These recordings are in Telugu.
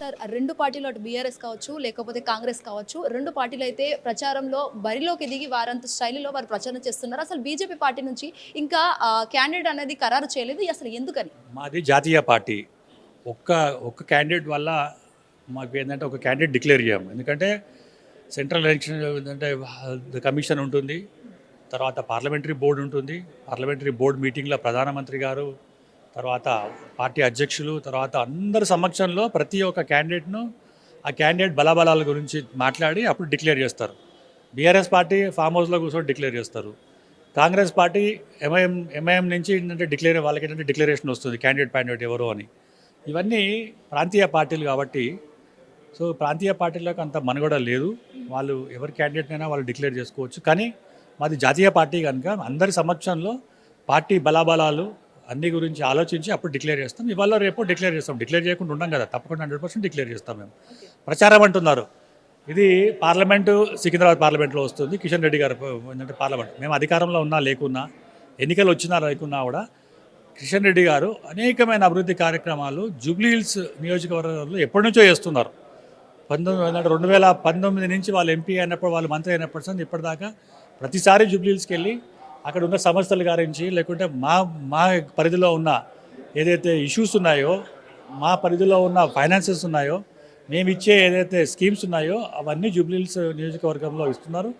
సార్ రెండు పార్టీలు అటు బీఆర్ఎస్ కావచ్చు లేకపోతే కాంగ్రెస్ కావచ్చు రెండు పార్టీలు అయితే ప్రచారంలో బరిలోకి దిగి వారంత శైలిలో వారు ప్రచారం చేస్తున్నారు. అసలు బీజేపీ పార్టీ నుంచి ఇంకా క్యాండిడేట్ అనేది ఖరారు చేయలేదు. అసలు ఎందుకని? మాది జాతీయ పార్టీ. ఒక్క ఒక్క క్యాండిడేట్ వల్ల మాకు ఏంటంటే ఒక క్యాండిడేట్ డిక్లేర్ చేయము ఎందుకంటే సెంట్రల్ ఎలక్షన్ ఏంటంటే కమిషన్ ఉంటుంది తర్వాత పార్లమెంటరీ బోర్డు ఉంటుంది. పార్లమెంటరీ బోర్డు మీటింగ్లో ప్రధానమంత్రి గారు తర్వాత పార్టీ అధ్యక్షులు తర్వాత అందరి సమక్షంలో ప్రతి ఒక్క క్యాండిడేట్ను ఆ క్యాండిడేట్ బలాబలాల గురించి మాట్లాడి అప్పుడు డిక్లేర్ చేస్తారు. బీఆర్ఎస్ పార్టీ ఫామ్ హౌస్లో కూర్చొని డిక్లేర్ చేస్తారు. కాంగ్రెస్ పార్టీ ఎంఐఎం ఎంఐఎం నుంచి ఏంటంటే డిక్లేర్ వాళ్ళకి ఏంటంటే డిక్లరేషన్ వస్తుంది క్యాండిడేట్ క్యాండిడేట్ ఎవరు అని. ఇవన్నీ ప్రాంతీయ పార్టీలు కాబట్టి సో ప్రాంతీయ పార్టీలకు అంత మనుగడ లేదు. వాళ్ళు ఎవరి క్యాండిడేట్నైనా వాళ్ళు డిక్లేర్ చేసుకోవచ్చు. కానీ మాది జాతీయ పార్టీ కనుక అందరి సమక్షంలో పార్టీ బలాబలాలు అన్ని గురించి ఆలోచించి అప్పుడు డిక్లేర్ చేస్తాం. ఇవాళ రేపు డిక్లేర్ చేస్తాం. డిక్లేర్ చేయకుండా ఉండం కదా. తప్పకుండా హండ్రెడ్ పర్సెంట్ డిక్లేర్ చేస్తాం మేము. ప్రచారం అంటున్నారు. ఇది పార్లమెంటు సికింద్రాబాద్ పార్లమెంట్లో వస్తుంది. కిషన్ రెడ్డి గారు ఏంటంటే పార్లమెంట్. మేము అధికారంలో ఉన్నా లేకున్నా ఎన్నికలు వచ్చినా లేకున్నా కూడా కిషన్ రెడ్డి గారు అనేకమైన అభివృద్ధి కార్యక్రమాలు జూబ్లీ హిల్స్ నియోజకవర్గంలో ఎప్పటి నుంచో చేస్తున్నారు. పంతొమ్మిది రెండు వేల పంతొమ్మిది నుంచి వాళ్ళు ఎంపీ అయినప్పుడు వాళ్ళు మంత్రి అయినప్పటి నుంచి ఇప్పటిదాకా ప్రతిసారి జూబ్లీ హిల్స్కి వెళ్ళి అక్కడ ఉన్న సంస్థల గురించి లేకుంటే మా మా పరిధిలో ఉన్న ఏదైతే ఇష్యూస్ ఉన్నాయో మా పరిధిలో ఉన్న ఫైనాన్సెస్ ఉన్నాయో మేము ఇచ్చే ఏదైతే స్కీమ్స్ ఉన్నాయో అవన్నీ జూబ్లీస్ నియోజకవర్గంలో ఇస్తున్నారు.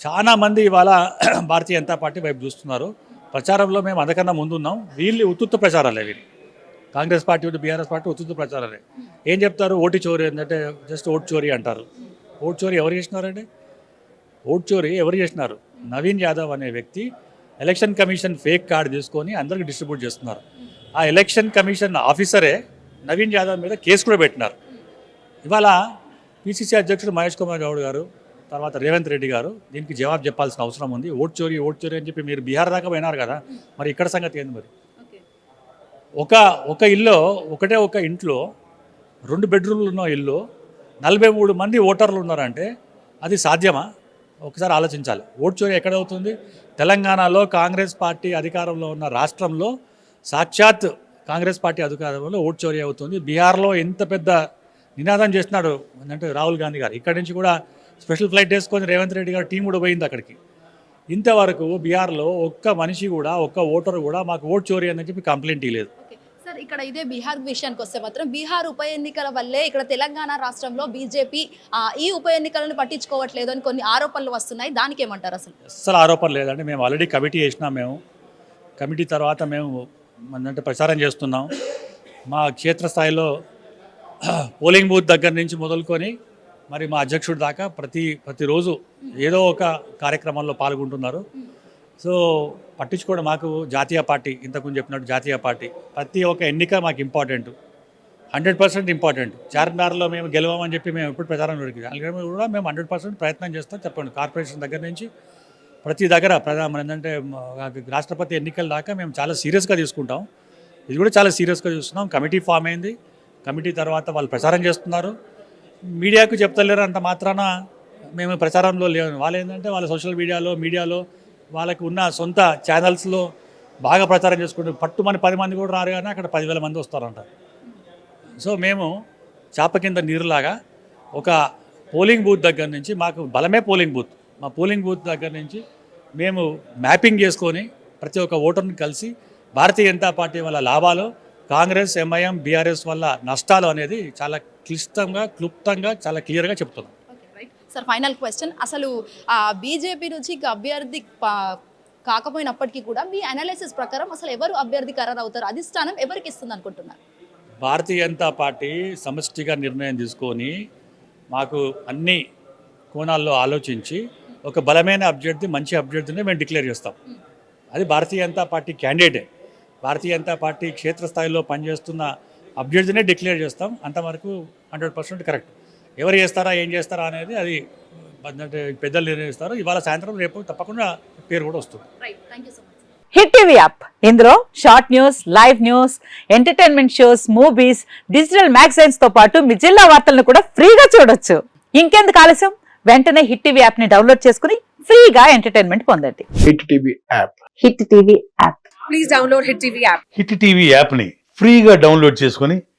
చాలా మంది ఇవాళ భారతీయ జనతా పార్టీ వైపు చూస్తున్నారు. ప్రచారంలో మేము అంతకన్నా ముందున్నాం. వీళ్ళు ఉత్తుత్త ప్రచారాలే వీళ్ళు. కాంగ్రెస్ పార్టీ ఉంటే బీఆర్ఎస్ పార్టీ ఉత్తుత్త ప్రచారాలే. ఏం చెప్తారు? ఓటు చోరీ ఏంటంటే జస్ట్ ఓటు చోరీ అంటారు. ఓటు చోరీ ఎవరు చేసినారండి? ఓటు చోరీ ఎవరు చేసినారు? నవీన్ యాదవ్ అనే వ్యక్తి ఎలక్షన్ కమిషన్ ఫేక్ కార్డు తీసుకొని అందరికి డిస్ట్రిబ్యూట్ చేస్తున్నారు. ఆ ఎలక్షన్ కమిషన్ ఆఫీసరే నవీన్ యాదవ్ మీద కేసు కూడా పెట్టినారు. ఇవాళ పిసిసి అధ్యక్షుడు మహేష్ కుమార్ గౌడ్ గారు తర్వాత రేవంత్ రెడ్డి గారు దీనికి జవాబు చెప్పాల్సిన అవసరం ఉంది. ఓటు చోరీ ఓటు చోరీ అని చెప్పి మీరు బీహార్ దాకా పోయినారు కదా మరి ఇక్కడ సంగతి ఏంది మరి? ఒక ఒక ఇల్లు ఒకటే ఒక ఇంట్లో రెండు బెడ్రూమ్లు ఉన్న ఇల్లు నలభై మూడు మంది ఓటర్లు ఉన్నారంటే అది సాధ్యమా? ఒకసారి ఆలోచించాలి. ఓటు చోరీ ఎక్కడ అవుతుంది తెలంగాణలో కాంగ్రెస్ పార్టీ అధికారంలో ఉన్న రాష్ట్రంలో సాక్షాత్ కాంగ్రెస్ పార్టీ అధికారంలో ఓటు చోరీ అవుతుంది. బీహార్లో ఎంత పెద్ద నినాదం చేస్తున్నాడు అంటే రాహుల్ గాంధీ గారు. ఇక్కడి నుంచి కూడా స్పెషల్ ఫ్లైట్ వేసుకొని రేవంత్ రెడ్డి గారు టీం కూడా పోయింది అక్కడికి. ఇంతవరకు బీహార్లో ఒక్క మనిషి కూడా ఒక్క ఓటర్ కూడా మాకు ఓటు చోరీ అని చెప్పి కంప్లైంట్ ఇవ్వలేదు. సార్ ఇక్కడ ఇదే బీహార్ విషయానికి వస్తే మాత్రం బీహార్ ఉప ఎన్నికల వల్లే ఇక్కడ తెలంగాణ రాష్ట్రంలో బీజేపీ ఈ ఉప ఎన్నికలను పట్టించుకోవట్లేదు అని కొన్ని ఆరోపణలు వస్తున్నాయి. దానికి ఏమంటారు అసలు? అసలు ఆరోపణ లేదండి. మేము ఆల్రెడీ కమిటీ చేసినాం మేము కమిటీ తర్వాత మేము అంటే ప్రచారం చేస్తున్నాం. మా క్షేత్రస్థాయిలో పోలింగ్ బూత్ దగ్గర నుంచి మొదలుకొని మరి మా అధ్యక్షుడి దాకా ప్రతి ప్రతిరోజు ఏదో ఒక కార్యక్రమంలో పాల్గొంటున్నారు. సో పట్టించుకోవడం మాకు జాతీయ పార్టీ ఇంతకుముందు చెప్పినట్టు జాతీయ పార్టీ. ప్రతి ఒక్క ఎన్నిక మాకు ఇంపార్టెంట్ హండ్రెడ్ పర్సెంట్ ఇంపార్టెంట్ చార్మినార్లో మేము గెలవమని చెప్పి మేము ఎప్పుడు ప్రచారం దొరికింది. అలాగే కూడా మేము హండ్రెడ్ పర్సెంట్ ప్రయత్నం చేస్తాం చెప్పండి. కార్పొరేషన్ దగ్గర నుంచి ప్రతి దగ్గర ప్రధాన ఏంటంటే రాష్ట్రపతి ఎన్నికల దాకా మేము చాలా సీరియస్గా తీసుకుంటాం. ఇది కూడా చాలా సీరియస్గా చూస్తున్నాం. కమిటీ ఫామ్ అయింది. కమిటీ తర్వాత వాళ్ళు ప్రచారం చేస్తున్నారు. మీడియాకు చెప్తలేరు అంత మాత్రాన మేము ప్రచారంలో లేవు వాళ్ళు ఏంటంటే వాళ్ళ సోషల్ మీడియాలో మీడియాలో వాళ్ళకి ఉన్న సొంత ఛానల్స్లో బాగా ప్రచారం చేసుకుంటారు పట్టుమని పది మంది కూడా రారు కానీ అక్కడ పదివేల మంది వస్తారంట. సో మేము చేప కింద నీరులాగా ఒక పోలింగ్ బూత్ దగ్గర నుంచి మాకు బలమే పోలింగ్ బూత్. మా పోలింగ్ బూత్ దగ్గర నుంచి మేము మ్యాపింగ్ చేసుకొని ప్రతి ఒక్క ఓటర్ని కలిసి భారతీయ జనతా పార్టీ వల్ల లాభాలు కాంగ్రెస్ ఎంఐఎం బీఆర్ఎస్ వల్ల నష్టాలు అనేది చాలా క్లిష్టంగా క్లుప్తంగా చాలా క్లియర్గా చెప్తున్నాం. సార్ ఫైనల్ క్వశ్చన్ అసలు బీజేపీ నుంచి ఇక అభ్యర్థి కాకపోయినప్పటికీ కూడా మీ అనాలిసిస్ ప్రకారం అసలు ఎవరు అభ్యర్థి ఖరారు అవుతారు? అధిష్టానం ఎవరికి ఇస్తుంది అనుకుంటున్నారు? భారతీయ జనతా పార్టీ సమష్టిగా నిర్ణయం తీసుకొని మాకు అన్ని కోణాల్లో ఆలోచించి ఒక బలమైన అభ్యర్థి మంచి అభ్యర్థిని మేము డిక్లేర్ చేస్తాం. అది భారతీయ జనతా పార్టీ క్యాండిడేటే భారతీయ జనతా పార్టీ క్షేత్రస్థాయిలో పనిచేస్తున్న అభ్యర్థినే డిక్లేర్ చేస్తాం. అంతవరకు హండ్రెడ్ పర్సెంట్ కరెక్ట్. ఎవరు చేస్తారా ఏం చేస్తారా అనేది అది అంటే పెద్దలు నిర్ణయిస్తారు. ఇవాళ సాయంత్రం రేపు తప్పకుండా పేరు కూడా వస్తుంది. Right thank you so much hit TV app. ఇందులో short news live news entertainment shows movies digital మ్యాగజైన్స్తో పాటు మీ జిల్లా వార్తలను కూడా ఫ్రీగా చూడొచ్చు. ఇంకెందుకు ఆలస్యం? వెంటనే హిట్ టీవీ యాప్ని డౌన్లోడ్ చేసుకుని ఫ్రీగా ఎంటర్టైన్మెంట్ పొందండి. Hit TV app. Hit TV app. Please download Hit TV app. Hit TV యాప్ని ఫ్రీగా డౌన్లోడ్ చేసుకొని